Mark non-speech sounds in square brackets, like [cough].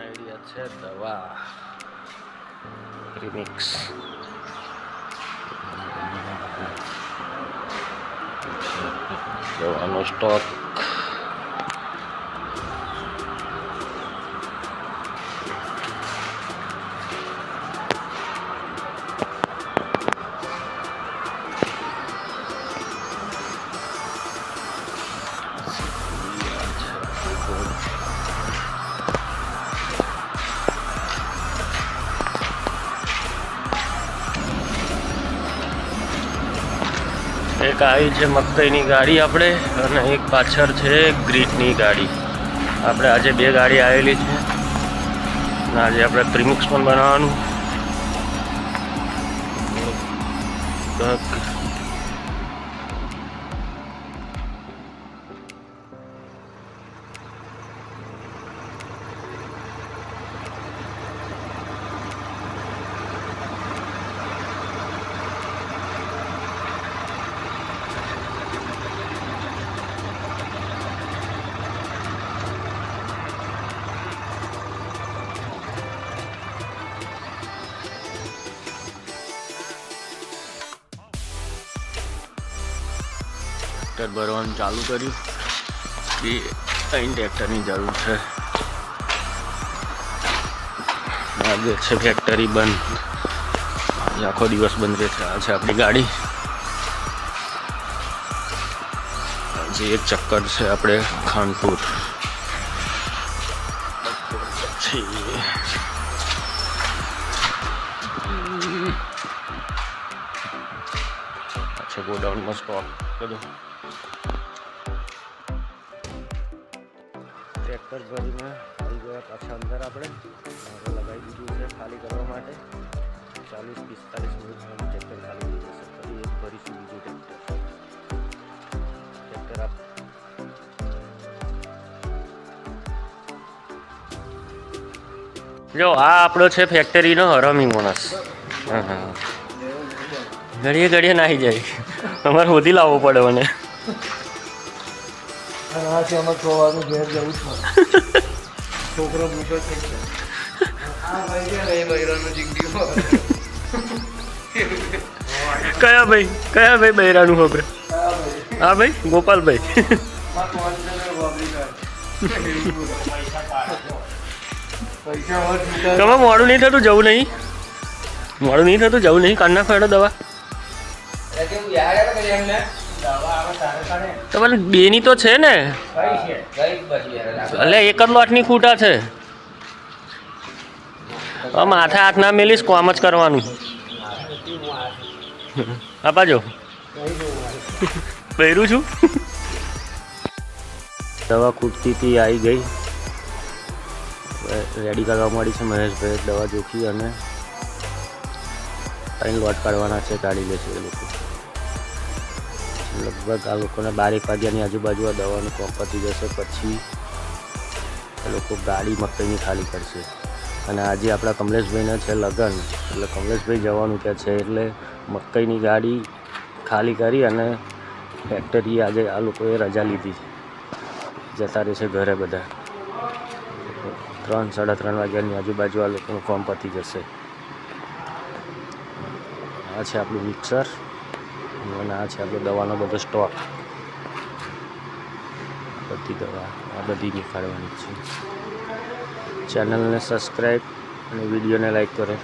Idea છે દવા. Remix દવાનો સ્ટોક એક આવી છે મકઈની ગાડી આપણે અને એક પાછળ છે ગ્રીટની ગાડી. આપણે આજે બે ગાડી આવેલી છે. અને આજે આપણે પ્રિમિક્સ પણ બનાવવાનું. ટ્રેક્ટર ભરવાનું ચાલુ કર્યું. બે ત્રણ ટ્રેક્ટરની જરૂર છે. આજે છે ફેક્ટરી બંધ. આજે આખો દિવસ બંધ રહેશે આ છે આપણી ગાડી. આજે એક ચક્કર છે આપણે ખાનપુર. પછી અચ્છા ગોડાઉનમાં સ્ટોક બધો. ટ્રેક્ટર ભરીને આવી ગયા પાછા અંદર આપણે. લગાવી દીધું છે ખાલી કરવા માટે. ચાલીસ, પિસ્તાલીસ મિનિટમાં ટ્રેક્ટર ખાલી થઈ જશે. ફરી એક ભરીશું બીજું ટ્રેક્ટર ટ્રેક્ટર આપ જો, આ આપણો છે ફેક્ટરીનો હરામી માણસ ઘડીએ ઘડીએ નાહી જાય. તમારે શોધી લાવવો પડે મને. અને આ છે અમારે છ ઘેર જવું જ પડે. [laughs] છોકરો મોટો થઈ આ ભાઈ છે ને એ બૈરાનો જિંદગીમાં કયા ભાઈ? કયા ભાઈ બૈરાનું ખબર હા ભાઈ ગોપાલભાઈ. તમે મોડું નહીં થતું જવું નહીં. મોડું નહીં થતું જવું નહીં. કાઢ નાખો એનો દવા તમારે બેની તો છે ને. એટલે એક જ લોટની ખૂટા છે. માથે હાથ ના મેલીશ, કોમ જ કરવાનું. હા પાજો પહેરું છું. દવા ખૂટતી હતી આવી ગઈ. રેડી કરવા મળી છે મહેશભાઈ દવા જોખી અને અહીં લોટ કાઢવાના છે, કાઢી લેશે એ લોકો. લગભગ આ લોકોને બારેક વાગ્યાની આજુબાજુ આ દવાનું કોમ પતી જશે, પછી એ લોકો ગાડી મકઈની ખાલી કરશે. અને આજે આપણા કમલેશભાઈને છે લગ્ન, એટલે કમલેશભાઈ જવાનું ત્યાં છે, એટલે મકઈની ગાડી ખાલી કરી અને ફેક્ટરી આજે આ લોકોએ રજા લીધી છે. જતા રહેશે ઘરે બધા. ત્રણ, સાડા ત્રણ વાગ્યાની આજુબાજુ આ લોકોનું ફોર્મ પતી જશે. આ છે આપણું મિક્સર. અને આ છે આપણો દવાનો બધો સ્ટોક બધી દવા, આ બધી નીકાળવાની છે. ચેનલને સબસ્ક્રાઈબ અને વિડીયોને લાઈક કરો.